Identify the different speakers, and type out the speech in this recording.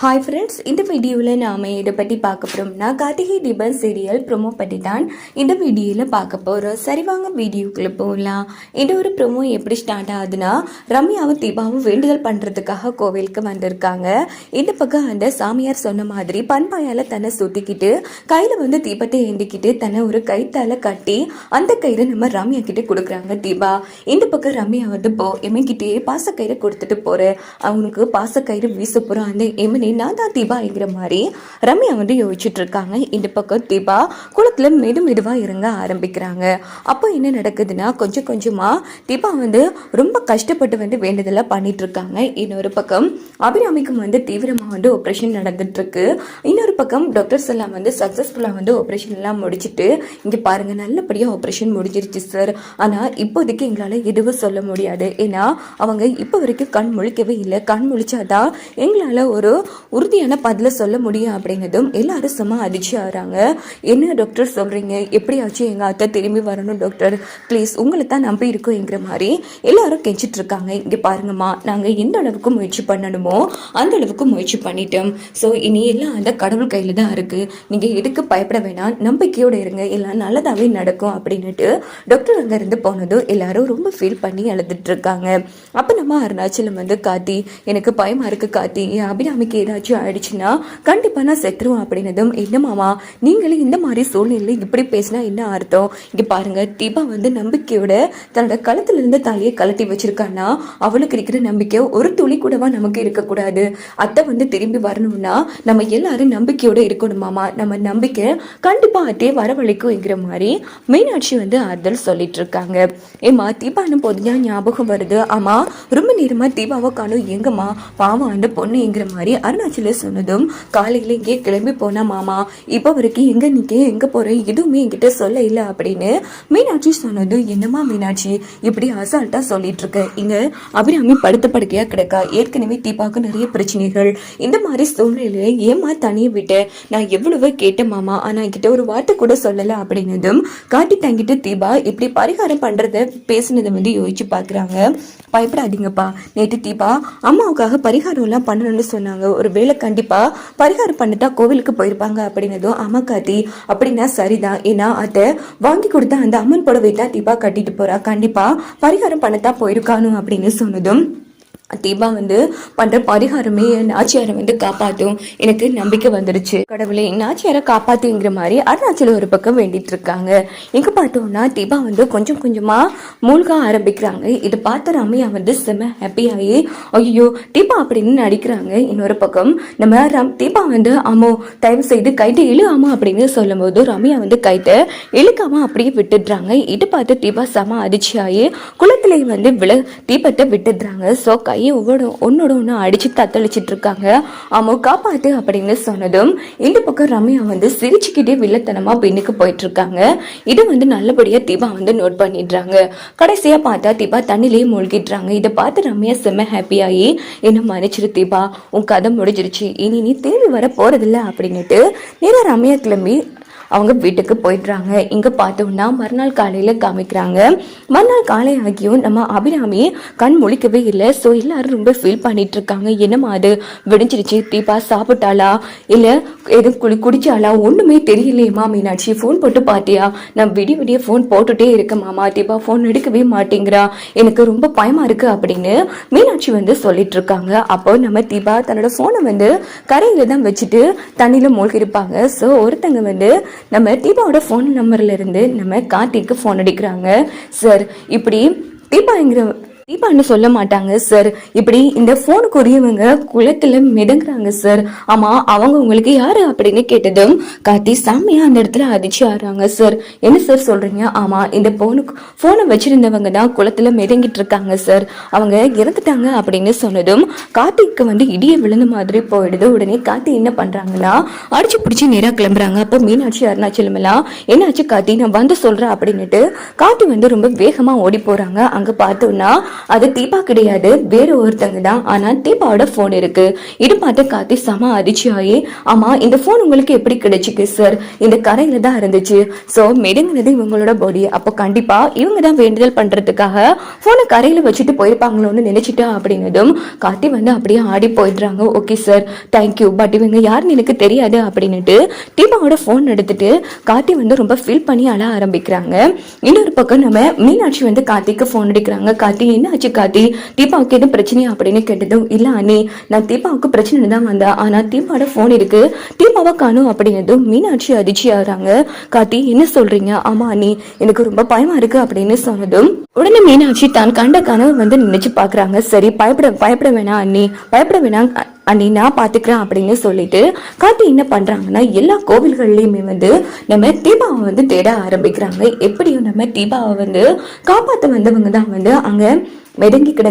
Speaker 1: Hi friends இந்த வீடியோவில் நாம் இதை பற்றி பார்க்க போகிறோம்னா கார்த்திகை தீபன் சீரியல் ப்ரோமோ பற்றி தான் இந்த வீடியோவில் பார்க்க போகிறோம் சரி வாங்க வீடியோக்குள்ளே போகலாம் இந்த ஒரு ப்ரோமோ எப்படி ஸ்டார்ட் ஆகுதுன்னா ரம்யாவும் தீபாவும் வேண்டுதல் பண்ணுறதுக்காக கோவிலுக்கு வந்திருக்காங்க. இந்த பக்கம் அந்த சாமியார் சொன்ன மாதிரி பண்பாயால் தன்னை சுற்றிக்கிட்டு கையில் வந்து தீபத்தை ஏந்திக்கிட்டு தன்னை ஒரு கைத்தால் கட்டி அந்த கயிறை நம்ம ரம்யா கிட்டே கொடுக்குறாங்க தீபா. இந்த பக்கம் ரம்யா வந்து போ எமன்கிட்டயே பாசக்கயிறை கொடுத்துட்டு போகிற அவனுக்கு பாசக்கயிறு வீச போகிறோம் அந்த எமனி நான் தான் தீபாங்கிற மாதிரி ரம்யா வந்து யோசிச்சுட்டு இருக்காங்க இந்த பக்கம் தீபா குளத்தில் மெது மெதுவாக இறங்க ஆரம்பிக்கிறாங்க. அப்போ என்ன நடக்குதுன்னா கொஞ்சம் கொஞ்சமாக தீபா வந்து ரொம்ப கஷ்டப்பட்டு வந்து வேண்டுதலாக பண்ணிட்டு இருக்காங்க இன்னொரு பக்கம் அபிராமிக்கும் வந்து தீவிரமாக வந்து ஆப்ரேஷன் நடந்துட்டுருக்கு இன்னொரு பக்கம் டாக்டர்ஸ் எல்லாம் வந்து சக்ஸஸ்ஃபுல்லாக வந்து ஆப்ரேஷன் எல்லாம் முடிச்சுட்டு இங்கே பாருங்கள் நல்லபடியாக ஆப்ரேஷன் முடிஞ்சிருச்சு சார் ஆனால் இப்போதைக்கு எங்களால் எதுவும் சொல்ல முடியாது. ஏன்னா அவங்க இப்போ வரைக்கும் கண் முழிக்கவே இல்லை. கண் முழிச்சாதான் எங்களால் ஒரு உறுதியான பதிலை சொல்ல முடியும் அப்படிங்கிறதும் எல்லாரும் சும்மா அதிர்ச்சி ஆகிறாங்க. என்ன டாக்டர் சொல்கிறீங்க எப்படியாச்சும் எங்கள் அத்தை திரும்பி வரணும் டாக்டர் ப்ளீஸ் உங்களை தான் நம்பி இருக்கோங்கிற மாதிரி எல்லாரும் கெஞ்சிட்ருக்காங்க இங்கே பாருங்கம்மா நாங்கள் எந்த அளவுக்கு முயற்சி பண்ணணுமோ அந்த அளவுக்கு முயற்சி பண்ணிட்டோம். ஸோ இனி எல்லாம் அந்த கடவுள் கையில் தான் இருக்குது நீங்கள் எதுக்கு பயப்பட வேணாம். நம்பிக்கையோடு இருங்க. எல்லாம் நல்லதாகவே நடக்கும் அப்படின்னுட்டு டாக்டர் அங்கேருந்து போனதும் எல்லாரும் ரொம்ப ஃபீல் பண்ணி அழுதுட்டு இருக்காங்க. அப்போ நம்ம அருணாச்சலம் வந்து காத்தி எனக்கு பயமா இருக்கு காத்தி என் அபிராமிக்கு ஏதாச்சும் ஆயிடுச்சுன்னா கண்டிப்பாக நான் செத்துருவேன் அப்படின்னதும் என்ன மாமா நீங்களே இந்த மாதிரி சூழ்நிலையில் இப்படி பேசினா என்ன அர்த்தம்? இங்கே பாருங்க தீபா வந்து நம்பிக்கையோட தன்னோட கழுத்துல இருந்து தலையை கழட்டி வச்சிருக்கான்னா அவளுக்கு இருக்கிற நம்பிக்கை ஒரு துளி கூடவா நமக்கு இருக்கக்கூடாது. அத்தை வந்து திரும்பி வரணும்னா நம்ம எல்லாரும் நம்பிக்கையோட இருக்கணுமாமா நம்ம நம்பிக்கை கண்டிப்பா அத்தையே வரவழைக்கும்ங்கிற மாதிரி மீனாட்சி வந்து ஆறுதல் சொல்லிட்டு இருக்காங்க ஏமா தீபான்னு போதுதான் ஞாபகம் வருது? ஆமா ரொம்ப நேரமா தீபாவை காணும். எங்கம்மா பாவம் அந்த பொண்ணுங்கிற மாதிரி அருணாச்சல சொன்னதும் காலையில இங்கே கிளம்பி போன மாமா இப்போ வரைக்கும் எங்கே நிற்க எங்கே போற? எதுவுமே என்கிட்ட சொல்ல இல்லை அப்படின்னு மீனாட்சி சொன்னதும் என்னம்மா மீனாட்சி இப்படி அசால்ட்டாக சொல்லிட்டு இருக்க? இங்கே அபிராமி படுத்த படுக்கையா கிடக்கா? ஏற்கனவே தீபாவுக்கு நிறைய பிரச்சனைகள். இந்த மாதிரி சூழ்நிலையில ஏமா தனியை விட்டேன் நான் எவ்வளவு கேட்டேன் மாமா ஆனா என்கிட்ட ஒரு வார்த்தை கூட சொல்லலை அப்படின்னதும் காட்டி தங்கிட்டு தீபா இப்படி பரிகாரம் பண்ணுறத பேசுனதை வந்து யோசிச்சு பார்க்குறாங்க பயப்படாதீங்கப்பா. நேற்று தீபா அம்மாவுக்காக பரிகாரம் எல்லாம் பண்ணணும்னு சொன்னாங்க. ஒரு வேளை கண்டிப்பா பரிகாரம் பண்ணிட்டா கோவிலுக்கு போயிருப்பாங்க அப்படின்னதும் அம்மா காத்தி அப்படின்னா சரிதான். ஏன்னா அதை வாங்கி கொடுத்த அந்த அம்மன் புடவை தான் தீபா கட்டிட்டு போறா. கண்டிப்பா பரிகாரம் பண்ணத்தான் போயிருக்கானு அப்படின்னு சொன்னதும் தீபா வந்து பண்ற பரிகாரமே என் நாச்சியாரை வந்து காப்பாத்தும். எனக்கு நம்பிக்கை வந்துருச்சு. கடவுளே நாச்சியாரை காப்பாத்துங்கிற மாதிரி அருணாச்சல ஒரு பக்கம் வேண்டிட்டு இருக்காங்க. எங்க பார்த்தோம்னா தீபா வந்து கொஞ்சம் கொஞ்சமா மூழ்க ஆரம்பிக்கிறாங்க. இதை பார்த்த ரம்யா வந்து செம ஹாப்பி ஆகி ஐயோ தீபா அப்படின்னு நடிக்கிறாங்க. இன்னொரு பக்கம் நம்ம ரம் தீபா வந்து அம்மோ தயவு செய்து கைட்டை இழு அப்படின்னு சொல்லும்போது ரம்யா வந்து கைட்டை இழுக்காம அப்படியே விட்டுடுறாங்க. இது பார்த்து தீபா செம அதிர்ச்சி ஆகி வந்து விழ தீபத்தை விட்டுடுறாங்க. ஸோ கை கையை ஒவ்வொரு ஒன்னோட ஒன்று அடிச்சு தத்தளிச்சிட்டு இருக்காங்க அம்மோ காப்பாத்து அப்படின்னு சொன்னதும் இந்த பக்கம் ரம்யா வந்து சிரிச்சுக்கிட்டே வில்லத்தனமா பின்னுக்கு போயிட்டு இருக்காங்க இது வந்து நல்லபடியா தீபா வந்து நோட் பண்ணிடுறாங்க. கடைசியா பார்த்தா தீபா தண்ணிலேயே மூழ்கிடுறாங்க. இதை பார்த்து ரம்யா செம்ம ஹாப்பியாகி என்ன மன்னிச்சிரு தீபா உன் கதை முடிஞ்சிருச்சு. இனி நீ தேடி வர போகிறதில்ல அப்படின்னுட்டு நேரா ரம்யா கிளம்பி அவங்க வீட்டுக்கு போயிடுறாங்க. இங்க பார்த்தோம்னா மறுநாள் காலையில காமிக்கிறாங்க. மறுநாள் காலை ஆகியும் நம்ம அபிராமி கண் முழிக்கவே இல்லை. ஸோ எல்லாரும் ரொம்ப ஃபீல் பண்ணிட்டு இருக்காங்க என்னம்மா அது? விடிஞ்சிருச்சு. தீபா சாப்பிட்டாளா? இல்ல எதுவும் குடி குடிச்சாளா? ஒண்ணுமே தெரியலையேம்மா மீனாட்சி. ஃபோன் போட்டு பார்த்தியா? நான் விடிய விடிய ஃபோன் போட்டுட்டே இருக்கேன் மாமா. தீபா ஃபோன் எடுக்கவே மாட்டேங்கிறா. எனக்கு ரொம்ப பயமா இருக்கு அப்படின்னு மீனாட்சி வந்து சொல்லிட்டு இருக்காங்க அப்போ நம்ம தீபா தன்னோட ஃபோனை வந்து கரையில தான் வச்சுட்டு தண்ணியில மூழ்கி இருப்பாங்க ஸோ ஒருத்தங்க வந்து நம்ம தீபாவோட ஃபோன் நம்பர்லேருந்து நம்ம கார்த்திக்கு ஃபோன் அடிக்கிறாங்க. சார் இப்படி தீபாங்கிற தீபான்னு சொல்ல மாட்டாங்க சார் இப்படி இந்த ஃபோனுக்கு உரியவங்க குளத்துல மிதங்குறாங்க சார் ஆமா அவங்க உங்களுக்கு யாரு அப்படின்னு கேட்டதும் கார்த்தி சாமியா அந்த இடத்துல அதிர்ச்சி ஆறாங்க சார் என்ன சார் சொல்றீங்க? ஆமா இந்த போனுக்கு போனை வச்சிருந்தவங்க தான் குளத்துல மிதங்கிட்டு இருக்காங்க சார் அவங்க இறந்துட்டாங்க அப்படின்னு சொன்னதும் கார்த்திக்கு வந்து இடிய விழுந்த மாதிரி போயிடுது. உடனே கார்த்தி என்ன பண்றாங்கன்னா அடிச்சு பிடிச்சி நேரா கிளம்புறாங்க. அப்போ மீனாட்சி அருணாச்சலம் எல்லாம் என்னாச்சு கார்த்தி? நான் வந்து சொல்றேன் அப்படின்னுட்டு கார்த்தி வந்து ரொம்ப வேகமா ஓடி போறாங்க. அங்க பார்த்தோம்னா அது தீபா கிடையாது வேற ஒருத்தங்க தான். ஆனா தீபாவோட ஃபோன் இருக்கு. இது பார்த்து கார்த்தி செம அதிர்ச்சியாயி ஆமா இந்த ஃபோன் உங்களுக்கு எப்படி கிடைச்சிக்கு சார் இந்த கரையில தான் இருந்துச்சு. ஸோ மெடுங்கிறது இவங்களோட பாடி அப்போ கண்டிப்பா இவங்க தான் வேண்டுதல் பண்றதுக்காக ஃபோனை கரையில வச்சுட்டு போயிருப்பாங்களோன்னு நினைச்சிட்டா அப்படின்னதும் கார்த்தி வந்து அப்படியே ஆடி போயிடுறாங்க. ஓகே சார் தேங்க்யூ பட் இவங்க யாருன்னு எனக்கு தெரியாது அப்படின்னுட்டு தீபாவோட ஃபோன் எடுத்துட்டு கார்த்தி வந்து ரொம்ப ஃபீல் பண்ணி அழ ஆரம்பிக்கிறாங்க. இன்னொரு பக்கம் நம்ம மீனாட்சி வந்து கார்த்திக்கு ஃபோன் அடிக்கிறாங்க. கார்த்தி என்ன என்னாச்சு கார்த்தி தீபாவுக்கு எதுவும் பிரச்சனையா அப்படின்னு கேட்டதும் இல்ல அண்ணி நான் தீபாவுக்கு பிரச்சனை தான் வந்தேன். ஆனா தீபாவோட ஃபோன் இருக்கு. தீபாவை காணும் அப்படின்னதும் மீனாட்சி அதிர்ச்சி ஆகுறாங்க காட்டி என்ன சொல்றீங்க? ஆமா அண்ணி எனக்கு ரொம்ப பயமா இருக்கு அப்படின்னு சொன்னதும் உடனே மீனாட்சி தான் கண்ட கனவு வந்து நினைச்சு பாக்குறாங்க சரி பயப்பட பயப்பட வேணாம் அண்ணி. பயப்பட வேணாம் அண்ணி நான் பாத்துக்கிறேன் அப்படின்னு சொல்லிட்டு கார்த்தி என்ன பண்றாங்கன்னா எல்லா கோவில்கள்லயுமே வந்து நம்ம தீபாவை வந்து தேட ஆரம்பிக்கிறாங்க. எப்படியும் நம்ம தீபாவை வந்து காப்பாத்த வந்தவங்க தான் வந்து அங்க மெதங்கி கிட